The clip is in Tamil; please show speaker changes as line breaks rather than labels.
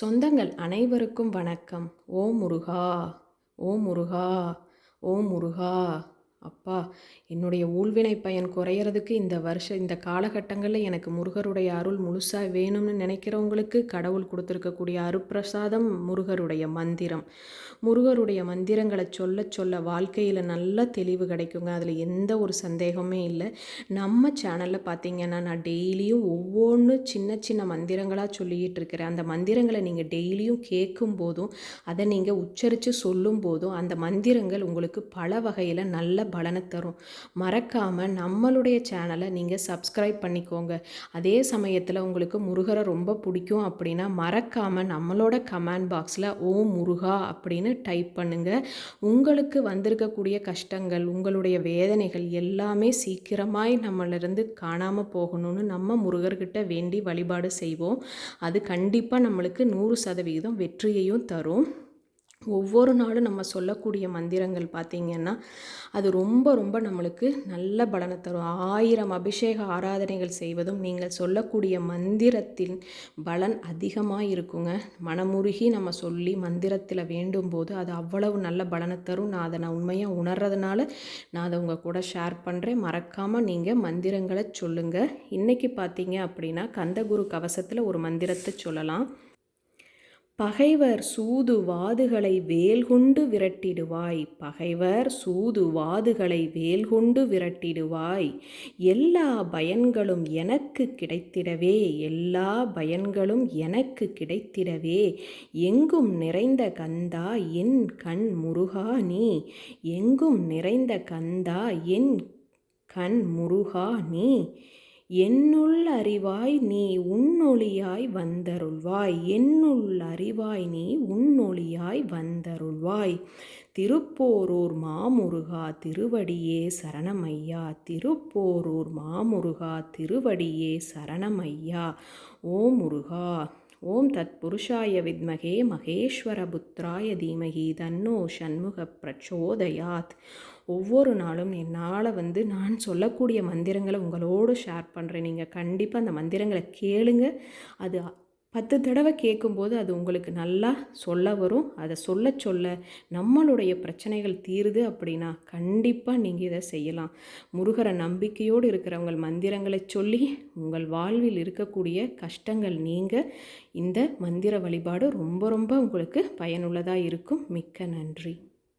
சொந்தங்கள் அனைவருக்கும் வணக்கம். ஓ முருகா ஓ முருகா ஓ முருகா. அப்பா என்னுடைய ஊழ்வினை பயன் குறையிறதுக்கு இந்த வருஷம் இந்த காலகட்டங்களில் எனக்கு முருகருடைய அருள் முழுசாக வேணும்னு நினைக்கிறவங்களுக்கு கடவுள் கொடுத்துருக்கக்கூடிய அருப்பிரசாதம் முருகருடைய மந்திரம். முருகருடைய மந்திரங்களை சொல்ல சொல்ல வாழ்க்கையில் நல்ல தெளிவு கிடைக்குங்க. அதில் எந்த ஒரு சந்தேகமே இல்லை. நம்ம சேனலில் பார்த்தீங்கன்னா நான் டெய்லியும் ஒவ்வொன்று சின்ன சின்ன மந்திரங்களாக சொல்லிக்கிட்டு இருக்கிறேன். அந்த மந்திரங்களை நீங்கள் டெய்லியும் கேட்கும் போதும் அதை நீங்கள் உச்சரித்து சொல்லும் போதும் அந்த மந்திரங்கள் உங்களுக்கு பல வகையில் நல்ல பலனை தரும். மறக்காமல் நம்மளுடைய சேனலை நீங்கள் சப்ஸ்கிரைப் பண்ணிக்கோங்க. அதே சமயத்தில் உங்களுக்கு முருகரை ரொம்ப பிடிக்கும் அப்படின்னா மறக்காமல் நம்மளோட கமெண்ட் பாக்ஸில் ஓ முருகா அப்படின்னு டைப் பண்ணுங்கள் உங்களுக்கு வந்திருக்கக்கூடிய கஷ்டங்கள் உங்களுடைய வேதனைகள் எல்லாமே சீக்கிரமாய் நம்மளிருந்து காணாமல் போகணும்னு நம்ம முருகர்கிட்ட வேண்டி வழிபாடு செய்வோம். அது கண்டிப்பாக நம்மளுக்கு நூறு சதவீதம் வெற்றியையும் தரும். ஒவ்வொரு நாளும் நம்ம சொல்லக்கூடிய மந்திரங்கள் பார்த்திங்கன்னா அது ரொம்ப ரொம்ப நம்மளுக்கு நல்ல பலனை தரும். ஆயிரம் அபிஷேக ஆராதனைகள் செய்வதும் நீங்கள் சொல்லக்கூடிய மந்திரத்தின் பலன் அதிகமாக இருக்குங்க. மனமுருகி நம்ம சொல்லி மந்திரத்தில் வேண்டும் போது அது அவ்வளவு நல்ல பலனை தரும். நான் அதை நான் உண்மையாக உணர்றதுனால நான் அதை உங்கள் கூட ஷேர் பண்ணுறேன் மறக்காமல் நீங்கள் மந்திரங்களை சொல்லுங்கள் இன்றைக்கி பார்த்தீங்க அப்படின்னா கந்தகுரு கவசத்தில் ஒரு மந்திரத்தை சொல்லலாம். பகைவர் சூது வாதுகளை வேல்கொண்டு விரட்டிடுவாய். பகைவர் சூது வாதுகளை வேல்கொண்டு விரட்டிடுவாய். எல்லா பயன்களும் எனக்கு கிடைத்திடவே எல்லா பயன்களும் எனக்கு கிடைத்திடவே. எங்கும் நிறைந்த கந்தா என் கண் முருகா நீ. எங்கும் நிறைந்த கந்தா என் கண் முருகா நீ. என்னுள் அறிவாய் நீ உன்னொழியாய் வந்தருள்வாய். என்னுள் அறிவாய் நீ உன்னொழியாய் வந்தருள்வாய். திருப்போரூர் மாமுருகா திருவடியே சரணமையா. திருப்போரூர் மாமுருகா திருவடியே சரணமையா. ஓ முருகா ஓம் தத் புருஷாய வித்மகே மகேஸ்வர புத்திராய தீமகி தன்னோ சண்முக பிரச்சோதயாத். ஒவ்வொரு நாளும் என்னால் வந்து நான் சொல்லக்கூடிய மந்திரங்களை உங்களோடு ஷேர் பண்ணுறேன் நீங்கள் கண்டிப்பாக அந்த மந்திரங்களை கேளுங்க. அது பத்து தடவை கேட்கும்போது அது உங்களுக்கு நல்லா சொல்ல வரும். அதை சொல்ல சொல்ல நம்மளுடைய பிரச்சனைகள் தீருது அப்படின்னா கண்டிப்பாக நீங்கள் இதை செய்யலாம். முருகரை நம்பிக்கையோடு இருக்கிறவங்க மந்திரங்களை சொல்லி உங்கள் வாழ்வில் இருக்கக்கூடிய கஷ்டங்கள் நீங்கள் இந்த மந்திர வழிபாடு ரொம்ப ரொம்ப உங்களுக்கு பயனுள்ளதாக இருக்கும். மிக்க நன்றி.